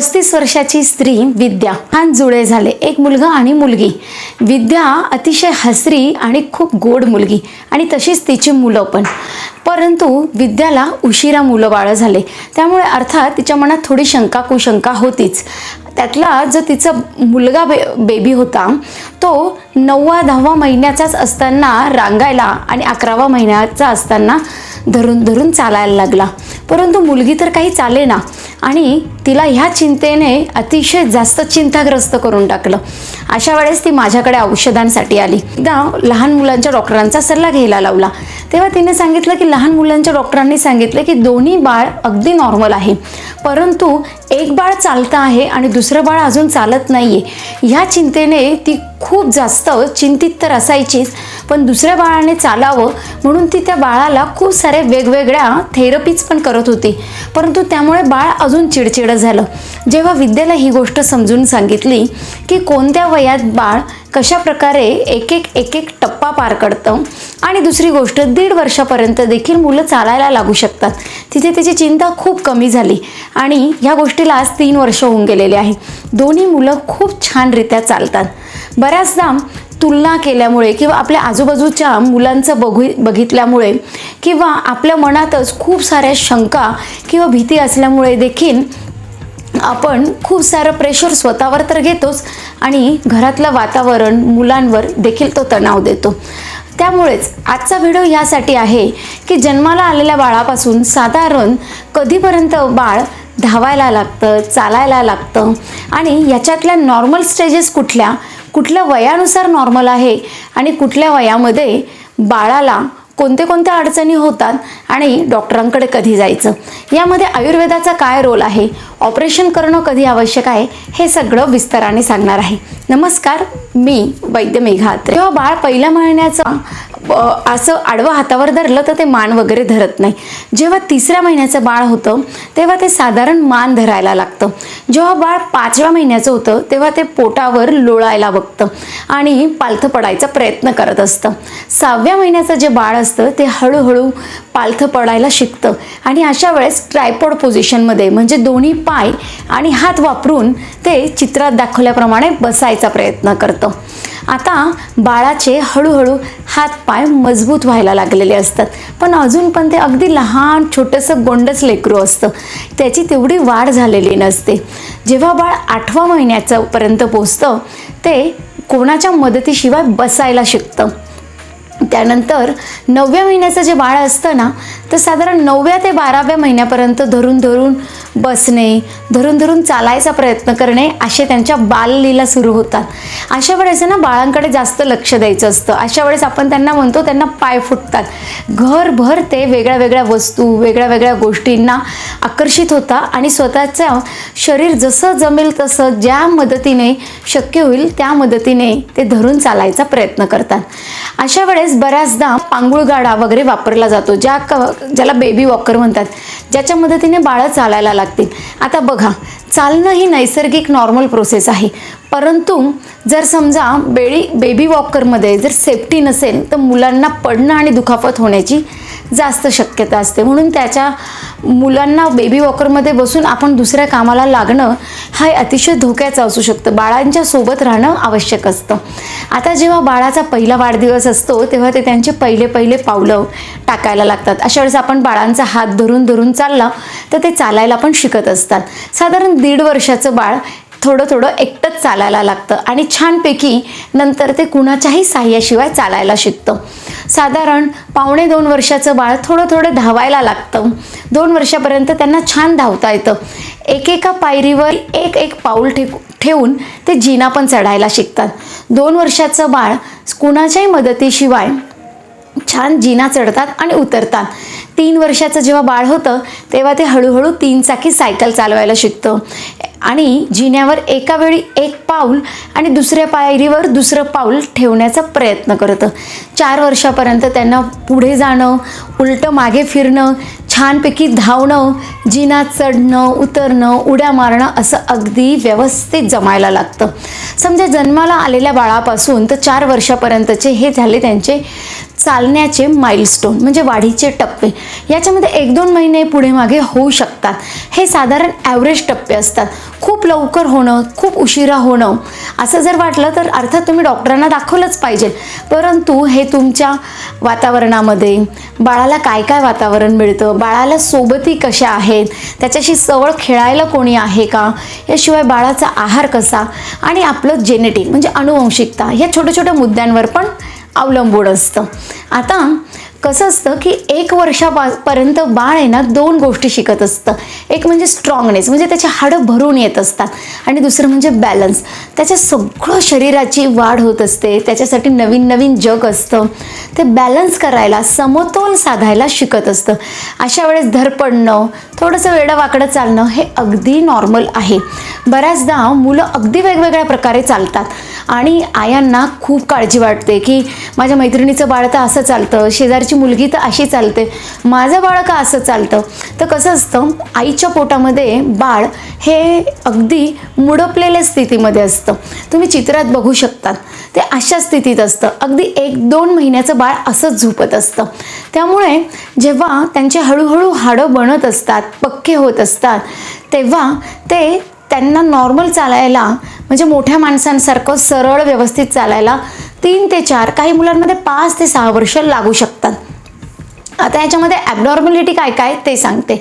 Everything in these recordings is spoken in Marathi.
पस्तीस वर्षाची स्त्री विद्या. हा जुळे झाले. एक मुलगा आणि मुलगी. विद्या अतिशय हसरी आणि खूप गोड मुलगी. आणि तशीच तिची मुलं पण. परंतु विद्याला उशिरा मुलं बाळं झाले. त्यामुळे अर्थात तिच्या मनात थोडी शंका कुशंका होतीच. त्यातला जो तिचा मुलगा बे बेबी होता तो नववा दहावा महिन्याचाच असताना रांगायला आणि अकरावा महिन्याचा असताना धरून धरून चालायला लागला. परंतु मुलगी तर काही चालेना. आणि तिला ह्या चिंतेने अतिशय जास्त चिंताग्रस्त करून टाकलं. अशा वेळेस ती माझ्याकडे औषधांसाठी आली. एकदा लहान मुलांच्या डॉक्टरांचा सल्ला घ्यायला लावला. तेव्हा तिने सांगितलं की लहान मुलांच्या डॉक्टरांनी सांगितलं की दोन्ही बाळ अगदी नॉर्मल आहे. परंतु एक बाळ चालतं आहे आणि दुसरं बाळ अजून चालत नाही आहे ह्या चिंतेने ती खूप जास्त चिंतित तर असायचीच पण दुसऱ्या बाळाने चालावं म्हणून ती त्या बाळाला खूप साऱ्या वेगवेगळ्या थेरपीज पण करत होती. परंतु त्यामुळे बाळ अजून चिडचिड झालं. जेव्हा विद्येला ही गोष्ट समजून सांगितली की कोणत्या वयात बाळ कशा प्रकारे एक एक एक एक टप्पा पार करतं आणि दुसरी गोष्ट दीड वर्षापर्यंत देखील मुलं चालायला लागू शकतात. तिथे त्याची चिंता खूप कमी झाली आणि ह्या गोष्टीला आज तीन वर्ष होऊन गेलेले आहे. दोन्ही मुलं खूप छानरित्या चालतात. बऱ्याचदा तुलना केल्यामुळे किंवा आपल्या आजूबाजूच्या मुलांचं बघू बघितल्यामुळे किंवा आपल्या मनातच खूप साऱ्या शंका किंवा भीती असल्यामुळे देखील आपण खूप सारं प्रेशर स्वतःवर तर घेतोच आणि घरातलं वातावरण मुलांवर देखील तो तणाव देतो. त्यामुळेच आजचा व्हिडिओ यासाठी आहे की जन्माला आलेल्या बाळापासून साधारण कधीपर्यंत बाळ धावायला लागतं चालायला लागतं आणि याच्यातल्या नॉर्मल स्टेजेस कुठल्या कुठल्या वयानुसार नॉर्मल आहे आणि कुठल्या वयामध्ये बाळाला कोणते कोणत्या अडचणी होतात आणि डॉक्टरांकडे कधी जायचं? यामध्ये आयुर्वेदाचा काय रोल आहे? ऑपरेशन करणं कधी आवश्यक आहे हे सगळं विस्ताराने सांगणार आहे. नमस्कार मी वैद्य मेघात जेव्हा बाळ पहिल्या महिन्याचं असं आडवं हातावर धरलं तर ते मान वगैरे धरत नाही. जेव्हा तिसऱ्या महिन्याचं बाळ होतं तेव्हा ते साधारण मान धरायला लागतं. जेव्हा बाळ पाचव्या महिन्याचं होतं तेव्हा ते पोटावर लोळायला बघतं आणि पालथं पडायचा प्रयत्न करत असतं. सहाव्या महिन्याचं जे बाळ असतं ते हळूहळू पालथं पडायला शिकतं आणि अशा वेळेस ट्रायपॉड पोझिशनमध्ये म्हणजे दोन्ही पाय आणि हात वापरून ते चित्रात दाखवल्याप्रमाणे बसायचा प्रयत्न करतं. आता बाळाचे हळूहळू हात पाय मजबूत व्हायला लागलेले असतात. पण अजून पण ते अगदी लहान छोटंसं गोंडच लेकरू असतं. त्याची तेवढी वाढ झालेली नसते. जेव्हा बाळ आठवा महिन्याचं पर्यंत पोचतं ते कोणाच्या मदतीशिवाय बसायला शिकतं. त्यानंतर नवव्या महिन्याचं जे बाळ असतं ना तर साधारण नवव्या ते बाराव्या महिन्यापर्यंत धरून धरून बसणे धरून धरून चालायचा प्रयत्न करणे असे त्यांच्या बाललीला सुरू होतात. अशा वेळेस ना बाळांकडे जास्त लक्ष द्यायचं असतं. अशा वेळेस आपण त्यांना म्हणतो त्यांना पाय फुटतात. घरभर ते वेगळ्या वेगळ्या वस्तू वेगळ्या वेगळ्या गोष्टींना आकर्षित होता आणि स्वतःचं शरीर जसं जमेल तसं ज्या मदतीने शक्य होईल त्या मदतीने ते धरून चालायचा प्रयत्न करतात. अशा वेळेस बऱ्याचदा पांगुळ गाडा वगैरे वापरला जातो ज्या क ज्याला बेबी वॉकर म्हणतात. ज्याच्या मदतीने बाळं चालायला लागतील. आता बघा चालणं ही नैसर्गिक नॉर्मल प्रोसेस आहे. परंतु जर समजा बेळी बेबी वॉकरमध्ये जर सेफ्टी नसेल तर मुलांना पडणं आणि दुखापत होण्याची जास्त शक्यता असते. म्हणून त्याच्या मुलांना बेबी वॉकरमध्ये बसून आपण दुसऱ्या कामाला लागणं हा अतिशय धोक्याचं असू शकतं. बाळांच्या सोबत राहणं आवश्यक असतं. आता जेव्हा बाळाचा पहिला वाढदिवस असतो तेव्हा ते त्यांचे पहिले पहिले पावलं टाकायला लागतात. अशा वेळेस आपण बाळांचा हात धरून धरून चालला तर ते चालायला पण शिकत असतात. साधारण दीड वर्षाचं बाळ थोडं थोडं एकटंच चालायला लागतं. आणि छानपैकी नंतर ते कुणाच्याही साह्याशिवाय चालायला शिकतं. साधारण पावणे दोन वर्षाचं बाळ थोडं थोडं धावायला लागतं. दोन वर्षापर्यंत त्यांना छान धावता येतं. एकेका पायरीवर एक एक पाऊल ठे ठेवून ते जिना पण चढायला शिकतात. दोन वर्षाचं बाळ कुणाच्याही मदतीशिवाय छान जिना चढतात आणि उतरतात. तीन वर्षाचं जेव्हा बाळ होतं तेव्हा ते हळूहळू तीन चाकी सायकल चालवायला शिकतं. आणि जिन्यावर एका वेळी एक पाऊल आणि दुसऱ्या पायरीवर दुसरं पाऊल ठेवण्याचा प्रयत्न करतं. चार वर्षापर्यंत त्यांना पुढे जाणं उलटं मागे फिरणं छानपैकी धावणं जिना चढणं उतरणं उड्या मारणं असं अगदी व्यवस्थित जमायला लागतं. समजा जन्माला आलेल्या बाळापासून तर चार वर्षापर्यंतचे हे झाले त्यांचे चालण्याचे माइलस्टोन म्हणजे वाढीचे टप्पे याच्यामध्ये एक दोन महिने पुढे मागे होऊ शकतात. हे साधारण ॲव्हरेज टप्पे असतात. खूप लवकर होणं खूप उशिरा होणं असं जर वाटलं तर अर्थात तुम्ही डॉक्टरांना दाखवलंच पाहिजे. परंतु हे तुमच्या वातावरणामध्ये बाळाला काय काय वातावरण मिळतं बाळाला सोबती कशा आहेत त्याच्याशी सवळ खेळायला कोणी आहे का याशिवाय बाळाचा आहार कसा आणि आपलं जेनेटिक म्हणजे अनुवंशिकता या छोट्या छोट्या मुद्द्यांवर पण अवलंबून असतं. आता कसं असतं की एक वर्षापर्यंत बाळ आहे ना दोन गोष्टी शिकत असतं. एक म्हणजे स्ट्रॉंगनेस म्हणजे त्याची हाडं भरून येत असतात. आणि दुसरं म्हणजे बॅलन्स त्याच्या सगळं शरीराची वाढ होत असते त्याच्यासाठी नवीन नवीन जग असतं. ते बॅलन्स करायला समतोल साधायला शिकत असतं. अशा वेळेस धरपडणं थोडंसं वेडं वाकडं चालणं हे अगदी नॉर्मल आहे. बऱ्याचदा मुलं अगदी वेगवेगळ्या प्रकारे चालतात. आणि आयांना खूप काळजी वाटते की माझ्या मैत्रिणीचं बाळ तर असं चालतं शेजारची मुलगी तर अशी चालते. माझं बाळ का असं चालतं? तर कसं असतं आईच्या पोटामध्ये बाळ हे अगदी मुडपलेल्या स्थितीमध्ये असतं. तुम्ही चित्रात बघू शकतात ते अशा स्थितीत असतं. अगदी एक दोन महिन्याचं बाळ असंच झोपत असतं. त्यामुळे जेव्हा त्यांचे हळूहळू हाडं बनत असतात पक्के होत असतात तेव्हा ते त्यांना नॉर्मल चालायला म्हणजे मोठ्या माणसांसारखं सरळ व्यवस्थित चालायला तीन ते चार काही मुलांमध्ये पाच ते सहा वर्ष लागू शकतात. आता याच्यामध्ये ॲबनॉर्मॅलिटी काय काय ते सांगते.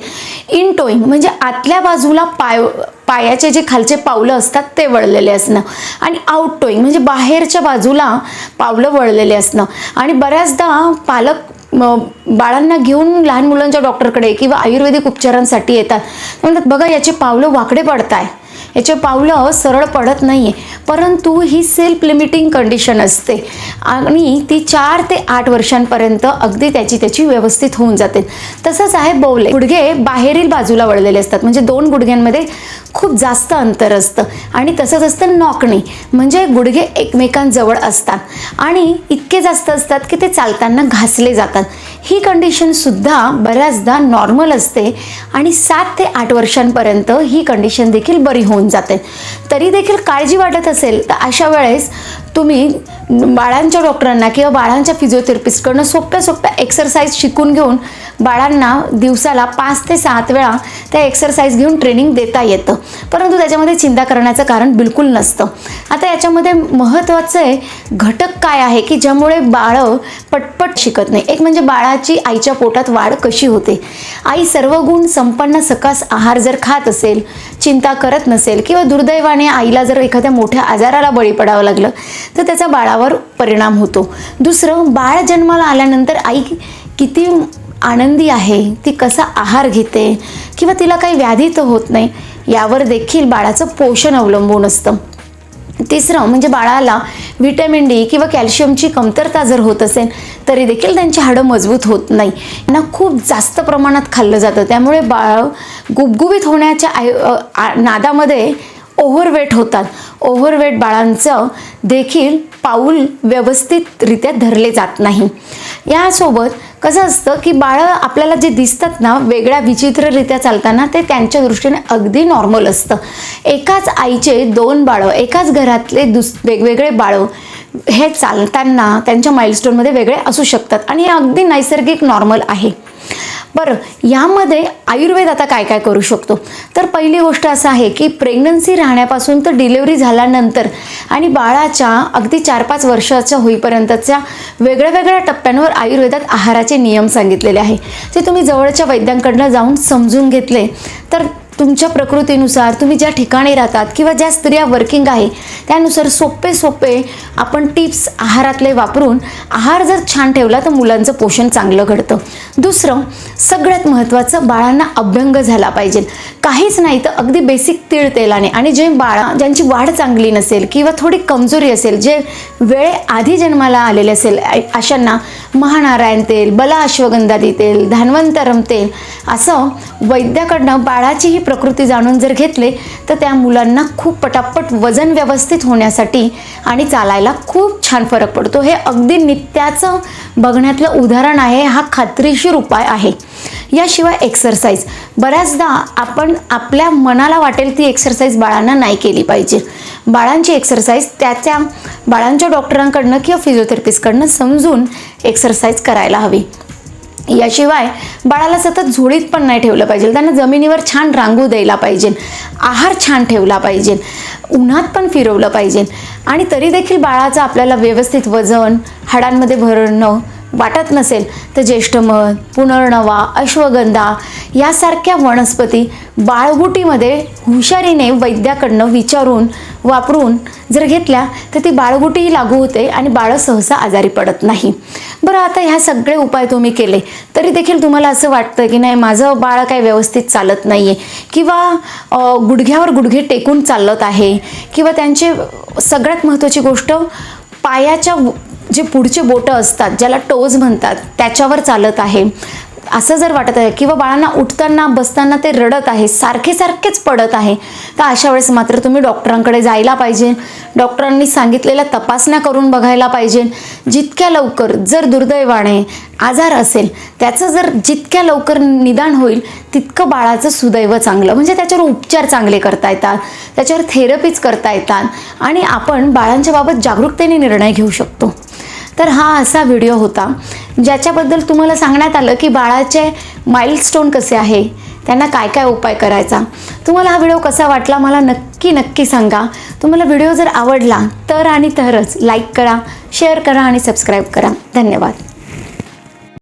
इन टोईंग म्हणजे आतल्या बाजूला पाय पायाचे जे खालचे पावलं असतात ते वळलेले असणं. आणि आउट टोईंग म्हणजे बाहेरच्या बाजूला पावलं वळलेले असणं. आणि बऱ्याचदा पालक बाळांना घेऊन लहान मुलांच्या डॉक्टरकडे किंवा आयुर्वेदिक उपचारांसाठी येतात. म्हणतात बघा याचे पावलं वाकडे पडत आहे याचे पावलं सरळ पडत नाही आहे परंतु ही सेल्फ लिमिटिंग कंडिशन असते. आणि ती चार ते आठ वर्षांपर्यंत अगदी त्याची त्याची व्यवस्थित होऊन जाते. तसंच आहे बवले. गुडघे बाहेरील बाजूला वळलेले असतात. म्हणजे दोन गुडघ्यांमध्ये खूप जास्त अंतर असतं. आणि तसंच असतं नॉकणी. म्हणजे गुडघे एकमेकांजवळ असतात. आणि इतके जास्त असतात की ते चालताना घासले जातात. ही कंडिशनसुद्धा बऱ्याचदा नॉर्मल असते. आणि सात ते आठ वर्षांपर्यंत ही कंडिशन देखील बरी होऊन जाते. तरी देखील काळजी वाटत असते असेल तर अशा वेळेस तुम्ही बाळांच्या डॉक्टरांना किंवा बाळांच्या फिजिओथेरपिस्टकडनं सोप्या सोप्या एक्सरसाइज शिकून घेऊन बाळांना दिवसाला पाच ते सात वेळा त्या एक्सरसाइज घेऊन ट्रेनिंग देता येतं. परंतु त्याच्यामध्ये चिंता करण्याचं कारण बिलकुल नसतं. आता याच्यामध्ये महत्त्वाचं आहे घटक काय आहे की ज्यामुळे बाळं पटपट शिकत नाही. एक म्हणजे बाळाची आईच्या पोटात वाढ कशी होते. आई सर्व गुण संपन्न सकास आहार जर खात असेल चिंता करत नसेल किंवा दुर्दैवाने आईला जर एखाद्या मोठ्या आजाराला बळी पडावं लागलं तर त्याचा बाळा त्यावर परिणाम होतो. दुसरं बाळ जन्माला आल्यानंतर आई किती आनंदी आहे ती कसा आहार घेते किंवा तिला काही व्याधी तर होत नाही यावर देखील बाळाचं पोषण अवलंबून असतं. तिसरं म्हणजे बाळाला व्हिटॅमिन डी किंवा कॅल्शियमची कमतरता जर होत असेल तरी देखील त्यांची हाडं मजबूत होत नाही. यांना खूप जास्त प्रमाणात खाल्लं जातं. त्यामुळे बाळ गुबगुबीत होण्याच्या आय- नादामध्ये ओव्हरवेट होतात. ओव्हरवेट बाळांचं देखील पाऊल व्यवस्थितरित्या धरले जात नाही. यासोबत कसं असतं की बाळं आपल्याला जे दिसतात ना वेगळ्या विचित्ररित्या चालताना ते त्यांच्या दृष्टीने अगदी नॉर्मल असतं. एकाच आईचे दोन बाळं एकाच घरातले दुस वेगवेगळे बाळं हे चालताना त्यांच्या माइलस्टोनमध्ये वेगळे असू शकतात. आणि हे अगदी नैसर्गिक नॉर्मल आहे. बरं यामध्ये आयुर्वेद आता काय काय करू शकतो? तर पहिली गोष्ट असं आहे की प्रेग्नन्सी राहण्यापासून तर डिलिव्हरी झाल्यानंतर आणि बाळाच्या अगदी चार पाच वर्षाच्या होईपर्यंतच्या वेगळ्या वेगळ्या टप्प्यांवर आयुर्वेदात आहाराचे नियम सांगितलेले आहे. ते तुम्ही जवळच्या वैद्यांकडनं जाऊन समजून घेतले तर तुमच्या प्रकृतीनुसार तुम्ही ज्या ठिकाणी राहतात किंवा ज्या स्त्रिया वर्किंग आहे त्यानुसार सोपे सोपे आपण टिप्स आहारातले वापरून आहार जर छान ठेवला तर मुलांचं पोषण चांगलं घडतं. दुसरं सगळ्यात महत्त्वाचं बाळांना अभ्यंग झाला पाहिजे. काहीच नाही तर अगदी बेसिक तीळ तेलाने आणि जे बाळा ज्यांची वाढ चांगली नसेल किंवा थोडी कमजोरी असेल जे वेळे आधी जन्माला आलेले असेल अशांना महानारायण तेल बला अश्वगंधादी तेल धान्वंतरम तेल असं वैद्याकडनं बाळाची ही प्रकृती जाणून जर घेतले तर त्या मुलांना खूप पटापट वजन व्यवस्थित होण्यासाठी आणि चालायला खूप छान फरक पडतो. हे अगदी नित्याचं बघण्यातलं उदाहरण आहे. हा खात्रीशीर उपाय आहे. याशिवाय एक्सरसाइज बऱ्याचदा आपण आपल्या मनाला वाटेल ती एक्सरसाइज बाळांना नाही केली पाहिजे. बाळांची एक्सरसाइज त्याच्या बाळांच्या डॉक्टरांकडनं किंवा फिजिओथेरपिस्टकडनं समजून एक्सरसाइज करायला हवी. याशिवाय बाळाला सतत झोळीत पण नाही ठेवलं पाहिजे. त्यांना जमिनीवर छान रांगू द्यायला पाहिजे. आहार छान ठेवला पाहिजे. उन्हात पण फिरवलं पाहिजे. आणि तरी देखील बाळाचं आपल्याला व्यवस्थित वजन हाडांमध्ये भरणं वाटत नसेल तर ज्येष्ठमध पुनर्नवा अश्वगंधा यासारख्या वनस्पती बाळगुटीमध्ये हुशारीने वैद्याकडनं विचारून वापरून जर घेतल्या तर ती बाळगुटीही लागू होते आणि बाळ सहसा आजारी पडत नाही. बरं आता ह्या सगळे उपाय तुम्ही केले तरी देखील तुम्हाला असं वाटतं की नाही माझं बाळ काय व्यवस्थित चालत नाही आहे किंवा गुडघ्यावर गुडघे टेकून चालत आहे? किंवा त्यांचे सगळ्यात महत्त्वाची गोष्ट पायाच्या जे पुढचे बोटं असतात ज्याला टोज म्हणतात त्याच्यावर चालत आहे. असं जर वाटत आहे किंवा बाळांना उठताना बसताना ते रडत आहे सारखे सारखेच पडत आहे तर अशा वेळेस मात्र तुम्ही डॉक्टरांकडे जायला पाहिजे. डॉक्टरांनी सांगितलेल्या तपासण्या करून बघायला पाहिजे. जितक्या लवकर जर दुर्दैवाने आजार असेल त्याचं जर जितक्या लवकर निदान होईल तितकं बाळाचं सुदैव चांगलं. म्हणजे त्याच्यावर उपचार चांगले करता येतात त्याच्यावर थेरपीज करता येतात. आणि आपण बाळांच्या बाबत जागरूकतेने निर्णय घेऊ शकतो. तर हा असा व्हिडिओ होता ज्याच्याबद्दल तुम्हाला सांगण्यात आलं की बाळाचे माइलस्टोन कसे आहे त्यांना काय काय उपाय करायचा. तुम्हाला हा व्हिडिओ कसा वाटला मला नक्की नक्की सांगा. तुम्हाला व्हिडिओ जर आवडला तर आणि तरच लाईक करा शेअर करा आणि सबस्क्राईब करा. धन्यवाद.